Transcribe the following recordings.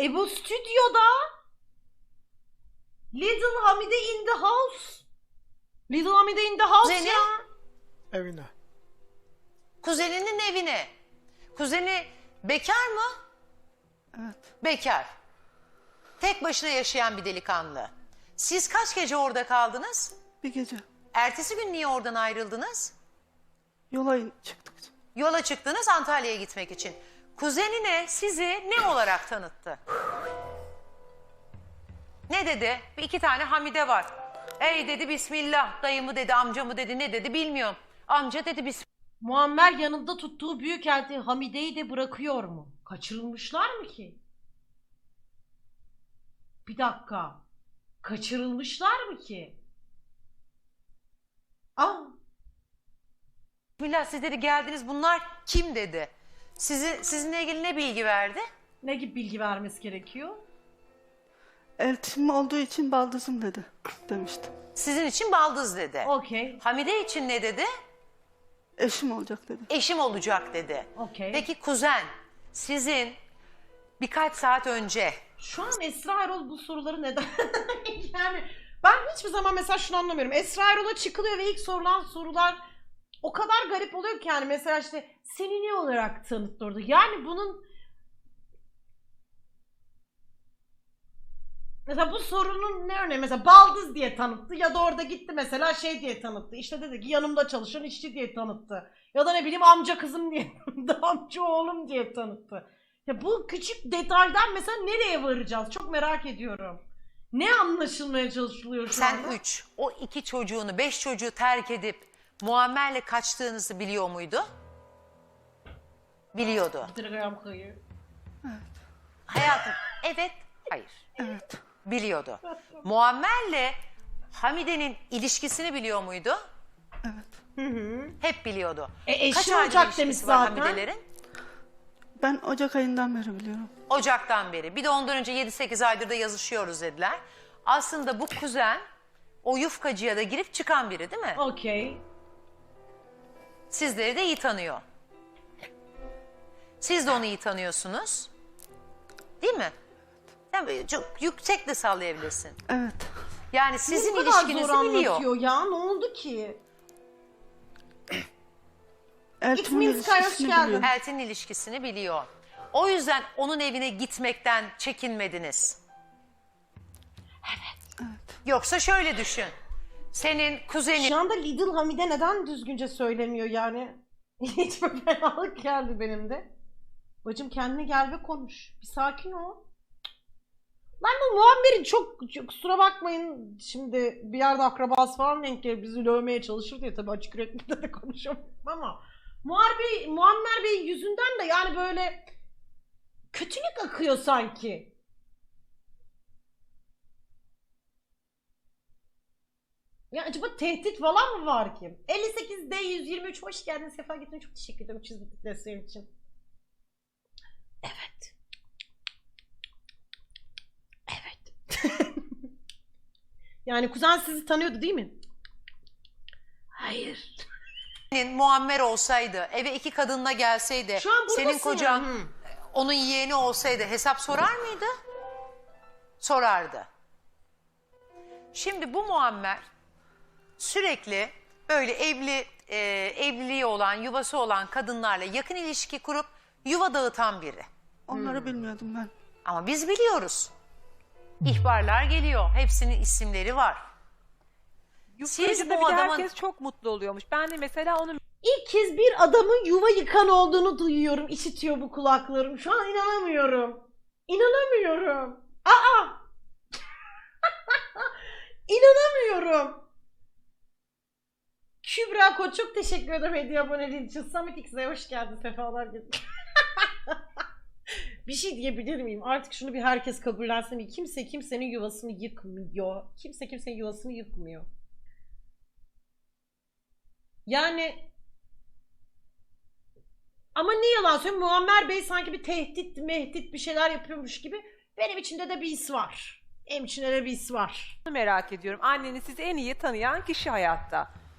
E bu stüdyoda Little Hamide in the house. Little Hamide in the house Zeynep? ya. Evine. Kuzeninin evine. Kuzeni bekar mı? Evet. Bekar. Tek başına yaşayan bir delikanlı. Siz kaç gece orada kaldınız? Bir gece Ertesi gün niye oradan ayrıldınız? yola in- çıktık. Yola çıktınız Antalya'ya gitmek için. Kuzenine sizi ne olarak tanıttı? Ne dedi? Bir iki tane Hamide var. Ey dedi Bismillah, dayımı dedi, amcamı dedi, ne dedi bilmiyorum. Amca dedi Bismillah. Muammer yanında tuttuğu büyük elti Hamide'yi de bırakıyor mu? Kaçırılmışlar mı ki? Bir dakika. Kaçırılmışlar mı ki? Ah, Bismillah siz dedi geldiniz bunlar kim dedi. Sizi, sizinle ilgili ne bilgi verdi? ne gibi bilgi vermesi gerekiyor? Eltim olduğu için baldızım dedi demiştim. Sizin için baldız dedi. Okey, Hamide için ne dedi? Eşim olacak dedi. Eşim olacak dedi. okey. Peki kuzen sizin birkaç saat önce Şu an Esra Erol bu soruları neden? yani ben hiçbir zaman mesela şunu anlamıyorum. Esra Erol'a çıkılıyor ve ilk sorulan sorular o kadar garip oluyor ki yani mesela işte seni ne olarak tanıttı orada? Yani bunun Mesela bu sorunun ne örneği? Mesela baldız diye tanıttı ya da orada gitti mesela şey diye tanıttı. İşte dedi ki yanımda çalışan işçi diye tanıttı. Ya da ne bileyim amca kızım diye tanıttı. Amca oğlum diye tanıttı. Ya bu küçük detaydan mesela nereye varacağız? Çok merak ediyorum. Ne anlaşılmaya çalışılıyor şu sen anda? üç, o iki çocuğunu, beş çocuğu terk edip Muammer'le kaçtığınızı biliyor muydu? Biliyordu. Direkt ayağım kayıyor. Hayatım, evet, hayır. Evet. Biliyordu. Muammer'le Hamide'nin ilişkisini biliyor muydu? Evet. Hep biliyordu. E, eşi olacak ilişkisi demiş var zaten. Hamide'lerin? Ben Ocak ayından beri biliyorum. Ocaktan beri. Bir de ondan önce 7-8 aydır da yazışıyoruz dediler. Aslında bu kuzen o yufkacıya da girip çıkan biri değil mi? Okey. Sizleri de iyi tanıyor. Siz de onu iyi tanıyorsunuz. Değil mi? Yani çok yüksek de sallayabilirsin. Evet. Yani sizin kadar ilişkinizi zor biliyor. anlatıyor ya? Ne oldu ki? İsminiz Kaya, hoş ilişkisini geldin. biliyorum. Eltin ilişkisini biliyor. O yüzden onun evine gitmekten çekinmediniz. Evet. Yoksa şöyle düşün. Senin kuzenin Şu anda Lidl Hamide neden düzgünce söylemiyor yani? Hiç bir fenalık geldi benim de. Bacım kendine gel ve konuş. Bir sakin ol. Lan bu Muammer'in çok, çok kusura bakmayın şimdi bir yerde akrabası falan denk gelir bizi dövmeye çalışır diye tabii açık yüreklilikle de konuşamam ama Bey, Muammer Bey yüzünden de yani böyle kötülük akıyor sanki. Ya acaba tehdit falan mı var ki? 58 D 123 hoş geldin. Sefa getirdin. Çok teşekkür ederim çizgi desteğin için. Evet. Evet. yani kuzen sizi tanıyordu değil mi? Hayır. Muammer olsaydı, eve iki kadınla gelseydi, Şu an buradasın senin kocan Hı. onun yeğeni olsaydı hesap sorar mıydı? Sorardı. Şimdi bu Muammer sürekli böyle evli e, evliliği olan, yuvası olan kadınlarla yakın ilişki kurup yuva dağıtan biri. Onları bilmiyordum ben. Ama biz biliyoruz. İhbarlar geliyor. Hepsinin isimleri var. Siz bu bir de adamın- herkes çok mutlu oluyormuş. Ben de mesela onu İlk kez bir adamın yuva yıkan olduğunu duyuyorum. İşitiyor bu kulaklarım. Şu an inanamıyorum. İnanamıyorum. Aa! İnanamıyorum. Kübra Koç çok teşekkür ederim hediye aboneliğin için. Samet X'e hoş geldin. Sefalar getirdin. bir şey diyebilir miyim? Artık şunu bir herkes kabullensin. Kimse kimsenin yuvasını yıkmıyor. Kimse kimsenin yuvasını yıkmıyor. Yani ama ne yalan söyleyeyim Muammer Bey sanki bir tehdit, mehdit bir şeyler yapıyormuş gibi. Benim içimde de bir his var. Benim içimde de bir his var. merak ediyorum. Anneni sizi en iyi tanıyan kişi hayatta.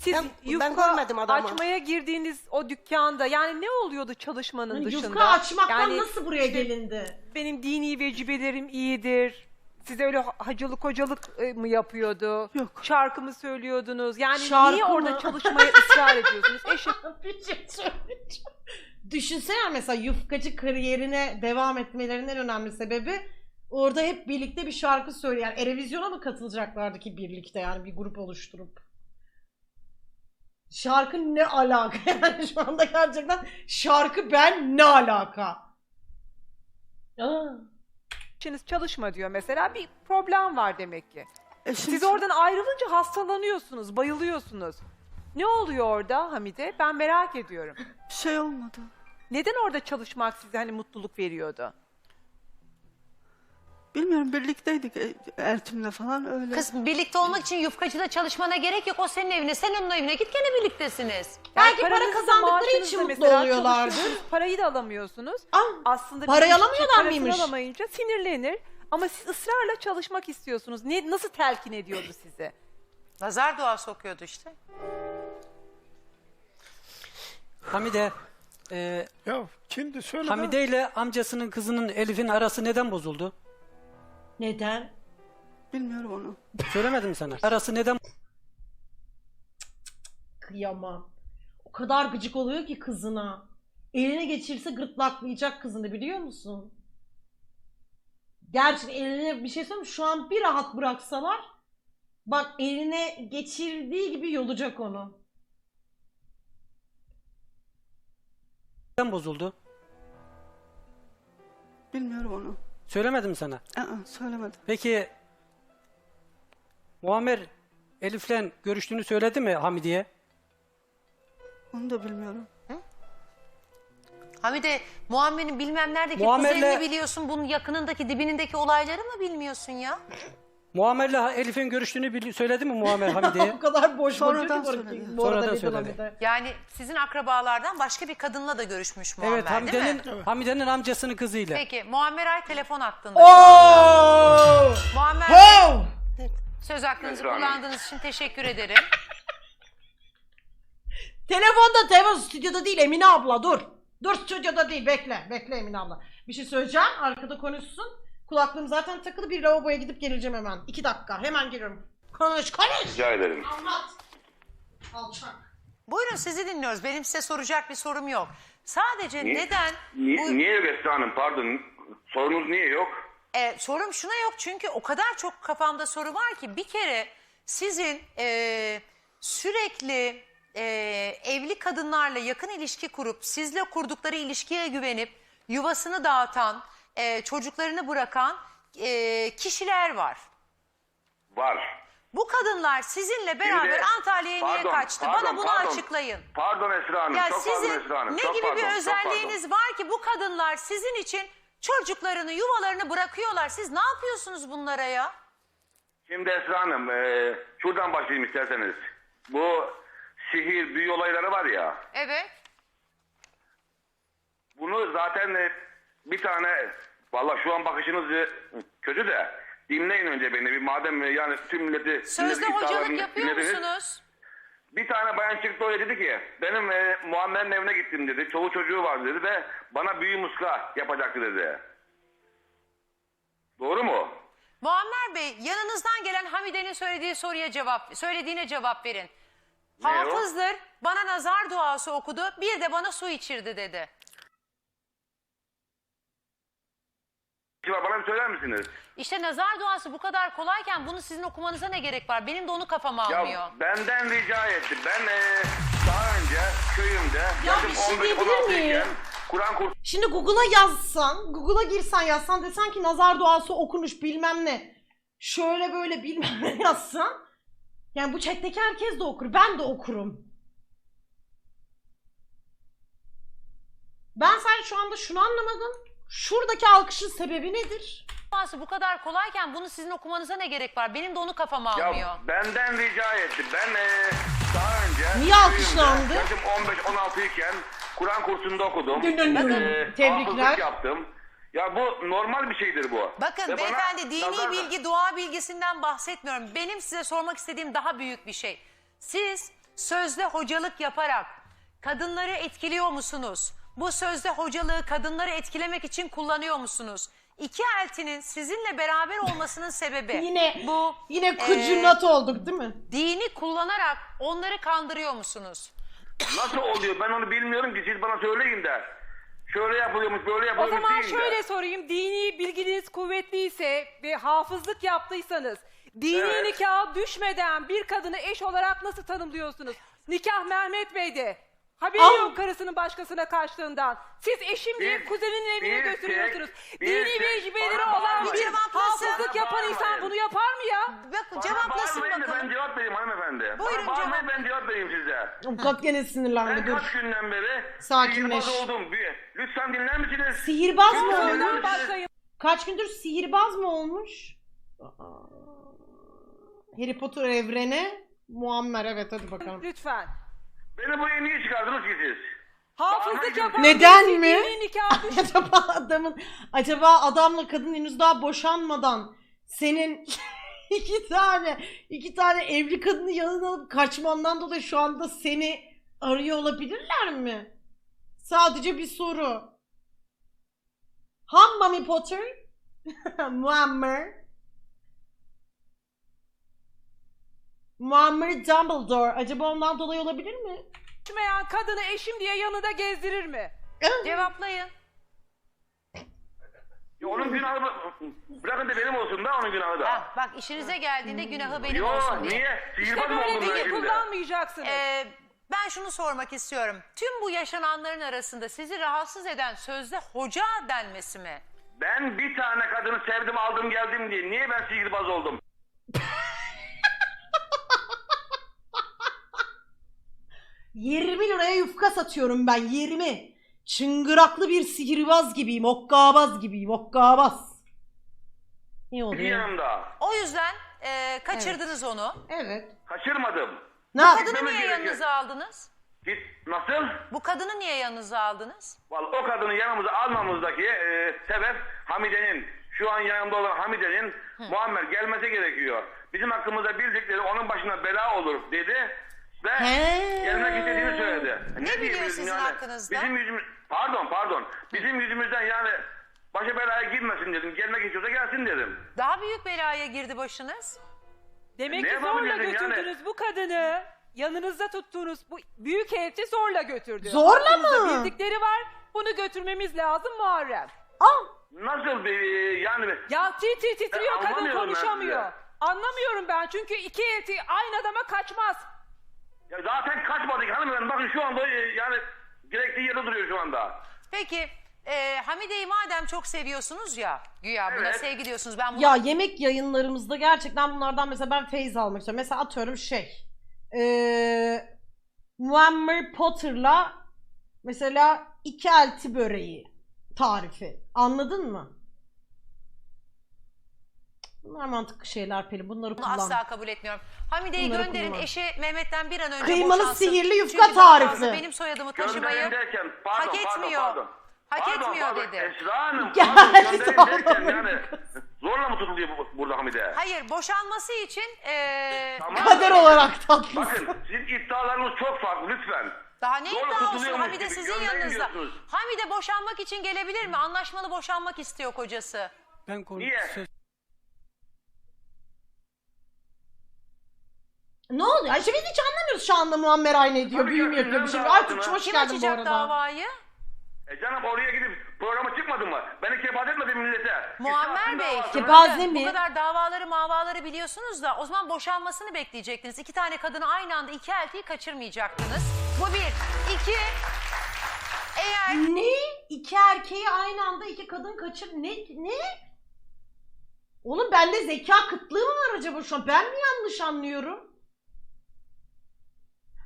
Siz Ben- ben yufka görmedim adamı. açmaya girdiğiniz o dükkanda yani ne oluyordu çalışmanın Hani dışında? yufka açmaktan Yani nasıl buraya işte gelindi? benim dini vecibelerim iyidir. Siz öyle hacılık hocalık e, mı yapıyordu? Yok. Şarkı mı söylüyordunuz? Yani Şarkı niye orada mı? çalışmaya ısrar ediyorsunuz? Eşim Bir şey söyleyeceğim. Düşünsene mesela yufkacı kariyerine devam etmelerinin en önemli sebebi orada hep birlikte bir şarkı söyleyen. Yani Erevizyona mı katılacaklardı ki birlikte yani bir grup oluşturup? Şarkı ne alaka yani şu anda gerçekten şarkı ben ne alaka? Aa. çalışma diyor mesela bir problem var demek ki. Eşim Siz oradan ayrılınca hastalanıyorsunuz, bayılıyorsunuz. Ne oluyor orada Hamide? Ben merak ediyorum. bir şey olmadı. Neden orada çalışmak size hani mutluluk veriyordu? Bilmiyorum birlikteydik e, Eltim'le falan öyle. Kız birlikte olmak için yufkacıda çalışmana gerek yok. O senin evine, sen onun evine git gene birliktesiniz. Belki para paranızı kazandıkları için maaşınızı mutlu mesela oluyorlardır. çalışıyorsunuz, Parayı da alamıyorsunuz. Aa, Aslında parayı bir alamıyorlar parasını mıymış? alamayınca sinirlenir. Ama siz ısrarla çalışmak istiyorsunuz. Ne, nasıl telkin ediyordu size? Nazar duası okuyordu işte. Hamide, e, Ya şimdi söyle. Hamide ile amcasının kızının Elif'in arası neden bozuldu? Neden? Bilmiyorum onu. Söylemedim sana. Arası neden Kıyamam. O kadar gıcık oluyor ki kızına. Eline geçirse gırtlaklayacak kızını biliyor musun? Gerçi eline bir şey söyleyeyim mi? Şu an bir rahat bıraksalar bak eline geçirdiği gibi yolacak onu. bozuldu? Bilmiyorum onu. Söylemedim sana. Aa, söylemedim. Peki Muammer Elif'le görüştüğünü söyledi mi Hamide'ye? Onu da bilmiyorum. Hamide, Muammer'in bilmem neredeki Muammer'le- kuzenini biliyorsun. Bunun yakınındaki, dibinindeki olayları mı bilmiyorsun ya? Muammer'le Elif'in görüştüğünü bili- söyledi mi Muammer Hamide'ye? o kadar boş Sonradan bakıyor ki bu- söyledi. bu arada Sonradan söyledi. Yani sizin akrabalardan başka bir kadınla da görüşmüş Muammer evet, değil mi? Hamide'nin Hamide'nin amcasının kızıyla. Peki, Muammer Ay telefon attığında. Oo! Muammer Ho! söz hakkınızı Esra Hanım. kullandığınız için teşekkür ederim. Telefonda telefon stüdyoda değil Emine abla dur. Dur stüdyoda değil bekle. Bekle Emine abla. Bir şey söyleyeceğim arkada konuşsun. Kulaklığım zaten takılı bir lavaboya gidip geleceğim hemen. İki dakika hemen geliyorum. Konuş konuş. Rica ederim. Anlat. Alçak. Buyurun sizi dinliyoruz. Benim size soracak bir sorum yok. Sadece Niye- neden Ni- bu Niye Esra Hanım? Pardon. Sorunuz niye yok? E, sorum şuna yok çünkü o kadar çok kafamda soru var ki bir kere sizin e, sürekli e, evli kadınlarla yakın ilişki kurup sizle kurdukları ilişkiye güvenip yuvasını dağıtan, e, çocuklarını bırakan e, kişiler var. Var. Bu kadınlar sizinle beraber Antalya'ya niye Pardon, kaçtı? pardon, Bana bunu pardon. açıklayın. Pardon Esra Hanım. Ya çok sizin pardon Esra Hanım. ne çok gibi pardon, bir özelliğiniz var ki bu kadınlar sizin için çocuklarını, yuvalarını bırakıyorlar. Siz ne yapıyorsunuz bunlara ya? Şimdi Esra Hanım. E, şuradan başlayayım isterseniz. Bu sihir, büyü olayları var ya. Evet. Bunu zaten e, bir tane... Valla şu an bakışınız e, kötü de dinleyin önce beni. Bir madem e, yani tüm milleti... Sözde milletin hocalık yapıyor dinlediniz. musunuz? Bir tane bayan çıktı öyle dedi ki benim e, Muammer'in evine gittim dedi. Çoğu çocuğu var dedi ve bana büyü muska yapacaktı dedi. Doğru mu? Muammer Bey yanınızdan gelen Hamide'nin söylediği soruya cevap söylediğine cevap verin. Ne o? Hafızdır bana nazar duası okudu bir de bana su içirdi dedi. Şimdi bana bir söyler misiniz? İşte nazar duası bu kadar kolayken bunu sizin okumanıza ne gerek var? Benim de onu kafam almıyor. Ya benden rica etti. Ben e, daha önce köyümde Ya yaşım bir şey 15 diyebilir 16 miyim? Kur'an kursu Şimdi Google'a yazsan, Google'a girsen yazsan desen ki nazar duası okunuş bilmem ne. Şöyle böyle bilmem ne yazsan. Yani bu chat'teki herkes de okur. Ben de okurum. Ben sen şu anda şunu anlamadım. Şuradaki alkışın sebebi nedir? duası bu kadar kolayken bunu sizin okumanıza ne gerek var? Benim de onu kafam almıyor. ya benden rica etti. Ben e, daha önce Niye alkışlandı? Yaşım 15-16 iken Kur'an kursunda okudum. Dün dün dün. Ee, Tebrikler. yaptım. Ya bu normal bir şeydir bu. Bakın Ve bana beyefendi dini nazar- bilgi, dua bilgisinden bahsetmiyorum. Benim size sormak istediğim daha büyük bir şey. Siz sözde hocalık yaparak kadınları etkiliyor musunuz? Bu sözde hocalığı kadınları etkilemek için kullanıyor musunuz? İki eltinin sizinle beraber olmasının sebebi Yine bu yine e, kucunat olduk değil mi? dini kullanarak onları kandırıyor musunuz? Nasıl oluyor ben onu bilmiyorum ki siz bana söyleyin de. Şöyle yapılıyormuş böyle O yapılıyormuş zaman deyin de. şöyle sorayım. Dini bilginiz kuvvetliyse ve hafızlık yaptıysanız dini Evet. nikah düşmeden bir kadını eş olarak nasıl tanımlıyorsunuz? Nikah Mehmet Bey'de. Haberi Al. yok karısının başkasına kaçtığından. Siz eşim diye Bir- kuzeninin evine bir götürüyorsunuz. tek- bir Dini tek- vecibeleri bana olan bağırmayın. bir Cevaplasın. hafızlık yapan Bana insan bağırmayın. bunu yapar mı ya? Bak Bana cevaplasın bağırmayın da bakalım. Ben cevap vereyim hanımefendi. Buyurun, Bana bağırmayın cevap. ben cevap vereyim size. Avukat gene sinirlendi Ben dur. kaç günden beri Sakinleş. sihirbaz oldum. Bir- Lütfen dinler misiniz? Sihirbaz mı Lütfen olmuş? misiniz? başlayın. Kaç gündür sihirbaz mı olmuş? Aa. Harry Potter evrene Muammer evet hadi bakalım. Lütfen. Beni buraya niye çıkardınız ki siz? Hafızlık yapan Neden birisi mi? Dini nikah acaba adamın acaba adamla kadın henüz daha boşanmadan senin iki tane iki tane evli kadını yanına alıp kaçmandan dolayı şu anda seni arıyor olabilirler mi? Sadece bir soru. Ham Mami Potter? Muammer? Muammer Dumbledore. Acaba ondan dolayı olabilir mi? düşmeyen kadını eşim diye yanında gezdirir mi? Cevaplayın. Ya onun günahı bırakın da benim olsun da onun günahı da. Ha, bak işinize geldiğinde günahı benim Yo olsun diye. niye? İşte Sihirbaz mı böyle oldum ben dili şimdi? kullanmayacaksınız. Ee, ben şunu sormak istiyorum. Tüm bu yaşananların arasında sizi rahatsız eden sözde hoca denmesi mi? Ben bir tane kadını sevdim aldım geldim diye. Niye ben sihirbaz oldum? Yirmi liraya yufka satıyorum ben 20. Çıngıraklı bir sihirbaz gibiyim. Okkabaz gibiyim. Okkabaz. Ne Bir oluyor? yanımda. O yüzden e, kaçırdınız onu. Evet. Kaçırmadım. Ne yap? Kadını Gitmemiz niye gerekiyor. yanınıza aldınız? Git nasıl? Bu kadını niye yanınıza aldınız? Vallahi o kadını yanımıza almamızdaki e, sebep Hamide'nin şu an yanımda olan Hamide'nin Muammer gelmesi gerekiyor. Bizim hakkımızda bildikleri onun başına bela olur dedi ve He. gelmek istediğini söyledi. Ne biliyor sizin hakkınızda? Bizim yüzümüz pardon pardon bizim yüzümüzden yani başa belaya girmesin dedim. Gelmek istiyorsa gelsin dedim. Daha büyük belaya girdi başınız. Demek ne ki zorla yapabilirim yani? götürdünüz bu kadını. Yanınızda tuttuğunuz bu büyük elçi zorla götürdü. Zorla mı? Bildikleri var. Bunu götürmemiz lazım Muharrem. Aa, Nasıl bir yani Ya tir titriyor Ben kadın anlamıyorum ben konuşamıyor. Anlamıyorum ben çünkü iki elçi aynı adama kaçmaz. Ya zaten kaçmadık hanımefendi bakın şu anda e, yani gerektiği yerde duruyor şu anda. Peki e, Hamide'yi madem çok seviyorsunuz ya güya buna Evet. sevgi diyorsunuz. Ben bunu ya yemek yayınlarımızda gerçekten bunlardan mesela ben feyz almak istiyorum. Mesela atıyorum şey. Eee Muammer Potter'la mesela iki elti böreği tarifi. Anladın mı? Bunlar mantıklı şeyler Pelin. Bunları Bunu kullan. asla kabul etmiyorum. Hamide'yi Bunları gönderin kullanmam. eşi Mehmet'ten bir an önce Kıymalı boşansın. sihirli yufka Çünkü daha fazla tarifi. benim soyadımı Gönderin taşımayı derken pardon hak pardon etmiyor. pardon. Hak Pardon, etmiyor pardon. dedi. Esra Hanım Geldi pardon gönderin sonra. derken yani zorla mı tutuluyor bu, burada Hamide? Hayır boşanması için e, Tamam. Kader olarak tatlısın. Bakın sizin iddialarınız çok farklı lütfen. daha ne Zorla iddia olsun tutuluyormuş Hamide gibi sizin gönderin yanınızda. diyorsunuz. Hamide boşanmak için gelebilir mi? Anlaşmalı boşanmak istiyor kocası. Ben konu Niye? söz- Ne oluyor? Ay şimdi biz hiç anlamıyoruz şu anda Muammer aynı ediyor. Tabii Büyüm ki, yapıyor bir şey. Ay Tuğçe hoş Kim geldin bu açacak arada. davayı? E canım oraya gidip programa çıkmadın mı? Beni kefaat etmedin millete. Muammer Bey. davasını- Kefaat- bakın, mi? Bu kadar davaları mavaları biliyorsunuz da o zaman boşanmasını bekleyecektiniz. İki tane kadını aynı anda iki eltiyi kaçırmayacaktınız. Bu bir. İki. Eğer Ne? İki erkeği aynı anda iki kadın kaçır. Ne? Ne? Oğlum bende zeka kıtlığı mı var acaba şu an? Ben mi yanlış anlıyorum?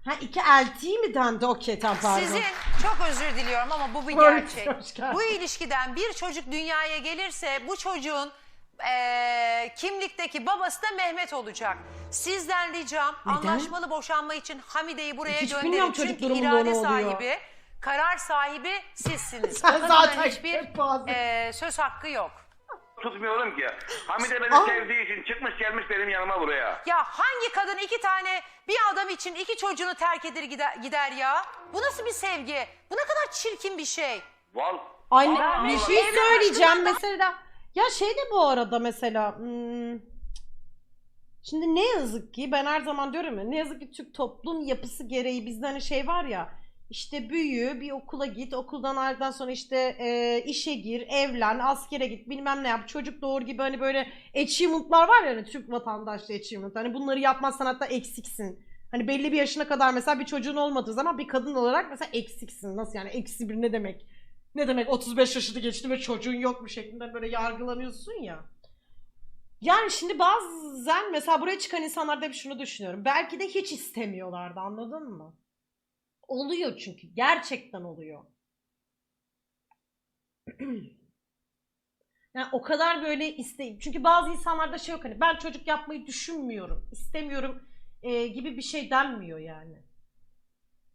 Ha iki elti mi dendi? Okey tamam pardon. Sizin çok özür diliyorum ama bu bir gerçek. geldin. Bu ilişkiden bir çocuk dünyaya gelirse bu çocuğun eee, kimlikteki babası da Mehmet olacak. Sizden ricam Neden? anlaşmalı boşanma için Hamide'yi buraya Hiç gönderin. bilmiyorum çocuk Çünkü durumunda irade ne oluyor. sahibi, karar sahibi sizsiniz. Sen o kadına zaten hiçbir kepaze. eee, söz hakkı yok. Tutmuyorum ki. Hamide beni Aa. sevdiği için çıkmış gelmiş benim yanıma buraya. Ya hangi kadın iki tane bir adam için iki çocuğunu terk eder gider, gider ya? Bu nasıl bir sevgi? Bu ne kadar çirkin bir şey. Val. Anne Aa, bir şey söyleyeceğim mesela. Ya şey de bu arada mesela. hmm, şimdi ne yazık ki ben her zaman diyorum ya ne yazık ki Türk toplum yapısı gereği bizde hani şey var ya işte büyü bir okula git okuldan ayrıldıktan sonra işte e, işe gir evlen askere git bilmem ne yap çocuk doğur gibi hani böyle achievement'lar var ya hani Türk vatandaşlığı achievement hani bunları yapmazsan hatta eksiksin. Hani belli bir yaşına kadar mesela bir çocuğun olmadığı zaman bir kadın olarak mesela eksiksin. Nasıl yani eksi bir ne demek? Ne demek 35 yaşını geçti ve çocuğun yok mu şeklinde böyle yargılanıyorsun ya. Yani şimdi bazen mesela buraya çıkan insanlarda hep şunu düşünüyorum. Belki de hiç istemiyorlardı anladın mı? Oluyor çünkü. Gerçekten oluyor. Yani o kadar böyle isteyip çünkü bazı insanlarda şey yok hani ben çocuk yapmayı düşünmüyorum, istemiyorum e, gibi bir şey denmiyor yani.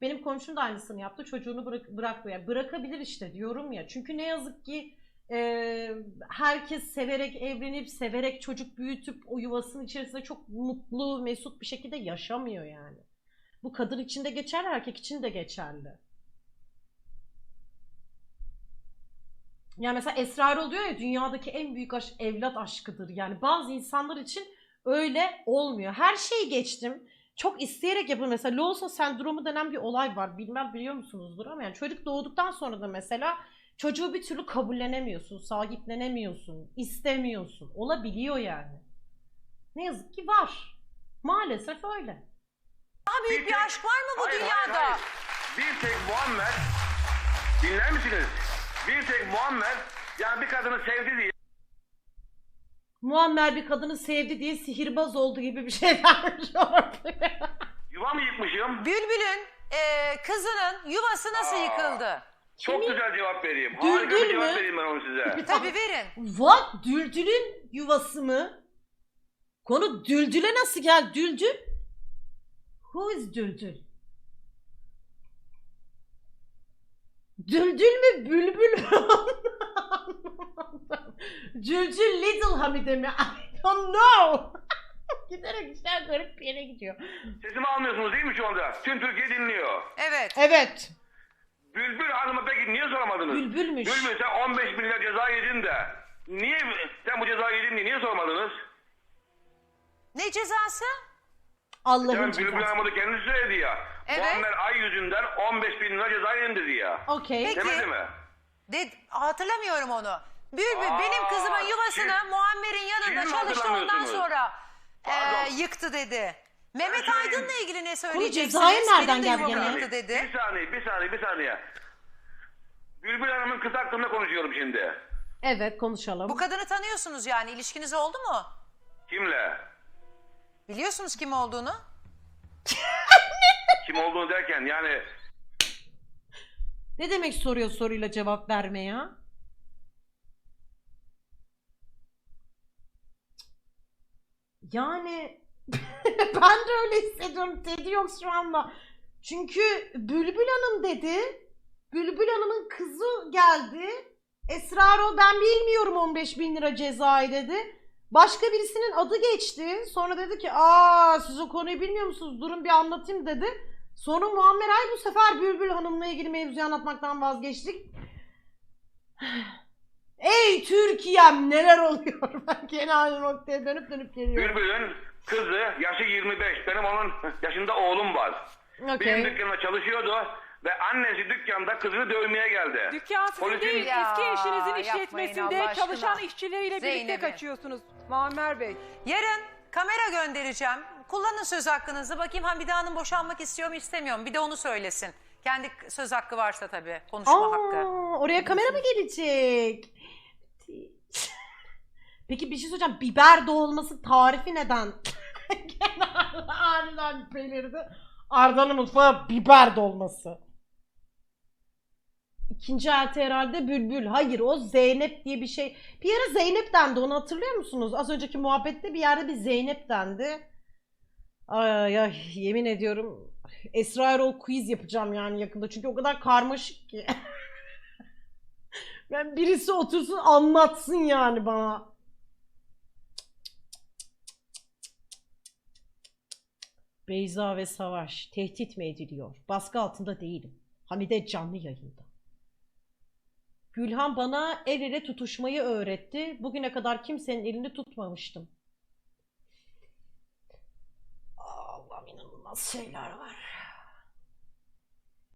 Benim komşum da aynısını yaptı. Çocuğunu bırak bırakmıyor. Yani bırakabilir işte diyorum ya. Çünkü ne yazık ki e, herkes severek evlenip severek çocuk büyütüp o yuvasının içerisinde çok mutlu, mesut bir şekilde yaşamıyor yani. Bu kadın için de geçerli, erkek için de geçerli. Yani mesela Esrar oluyor ya dünyadaki en büyük aşk evlat aşkıdır. Yani bazı insanlar için öyle olmuyor. Her şeyi geçtim. Çok isteyerek yapın. Mesela Lawson sendromu denen bir olay var. Bilmem biliyor musunuzdur ama yani çocuk doğduktan sonra da mesela çocuğu bir türlü kabullenemiyorsun, sahiplenemiyorsun, istemiyorsun. Olabiliyor yani. Ne yazık ki var. Maalesef öyle. Daha büyük bir aşk var mı bu Hayır, dünyada? hayır, hayır. Bir tek Muammer, dinler misiniz? Bir tek Muammer, yani bir kadını sevdi diye Muammer bir kadını sevdi diye sihirbaz oldu gibi bir şey vermiş ortaya. yuva mı yıkmışım? Bülbül'ün e, kızının yuvası nasıl Aa. yıkıldı? Çok güzel cevap vereyim. Düldül Harika bir mü? cevap vereyim ben onu size. Tabii verin. What? Düldül'ün yuvası mı? Konu Düldül'e nasıl geldi? Düldül? Who is Düldül? Düldül mü? Bülbül mü? Cülcül Little Hamide mi? I don't know. Giderek işler garip bir yere gidiyor. Sesimi almıyorsunuz değil mi şu anda? Tüm Türkiye dinliyor. Evet. Evet. Bülbül Hanım'a peki niye sormadınız? Bülbülmüş. Bülbül sen 15 bin lira ceza yedin de. Niye sen bu cezayı yedin diye niye sormadınız? Ne cezası? Allah'ın Sen Bülbül cezası. Hanım'ı da kendisi söyledi ya. Evet. Muammer ay yüzünden 15 bin lira ceza dedi ya. Okey. Peki. Demedi mi? De, hatırlamıyorum onu. Bülbül Aa, benim kızımın yuvasını siz- Muammer'in yanında siz mi çalıştı ondan hatırlamıyorsunuz? sonra e, Pardon. yıktı dedi. Mehmet söyleyeyim. Aydın'la ilgili ne söyleyeceksiniz? cezaya nereden Benim de geldi yuvamı gene? yıktı dedi. Bir saniye, bir saniye, bir saniye. Bülbül Hanım'ın kızı hakkında konuşuyorum şimdi. Evet konuşalım. Bu kadını tanıyorsunuz yani ilişkiniz oldu mu? Kimle? Biliyorsunuz kim olduğunu? Kim olduğunu derken yani Ne demek soruyor soruyla cevap verme ya? Yani ben de öyle hissediyorum. Teddy yok şu anda. Çünkü Bülbül Hanım dedi. Bülbül Hanım'ın kızı geldi. Esrar o ben bilmiyorum 15 bin lira cezayı dedi. Başka birisinin adı geçti. Sonra dedi ki aa siz o konuyu bilmiyor musunuz? Durun bir anlatayım dedi. Sonra Muammer Ay bu sefer Bülbül Hanım'la ilgili mevzuyu anlatmaktan vazgeçtik. Ey Türkiye'm neler oluyor? Ben gene aynı noktaya dönüp dönüp geliyorum. Bülbül'ün kızı yaşı 25. Benim onun yaşında oğlum var. Benim Okey. dükkanımda çalışıyordu ve annesi dükkanda kızını dövmeye geldi. Dükkan sizin Polisin- değil, Ya, eski eşinizin yapmayın işletmesinde Allah aşkına. çalışan işçileriyle birlikte Zeynep'i. kaçıyorsunuz. Muammer Bey. Yarın kamera göndereceğim. Kullanın söz hakkınızı. Bakayım Hamide Hanım boşanmak istiyor mu istemiyor mu? Bir de onu söylesin. Kendi söz hakkı varsa tabii. Konuşma hakkı. Aa, oraya kamera mı gelecek? Peki bir şey soracağım. Biber dolması tarifi neden? Gene aniden belirdi. Arda'nın mutfağı biber dolması ikinci elti herhalde Bülbül. Hayır o Zeynep diye bir şey. Bir yere Zeynep dendi onu hatırlıyor musunuz? Az önceki muhabbette bir yerde bir Zeynep dendi. Ay ay yemin ediyorum Esra Erol quiz yapacağım yani yakında. Çünkü o kadar karmaşık ki. ben birisi otursun anlatsın yani bana. Beyza ve Savaş tehdit mi ediliyor? Baskı altında değilim. Hamide canlı yayında. Gülhan bana el ele tutuşmayı öğretti. Bugüne kadar kimsenin elini tutmamıştım. Allah'ım inanılmaz şeyler var.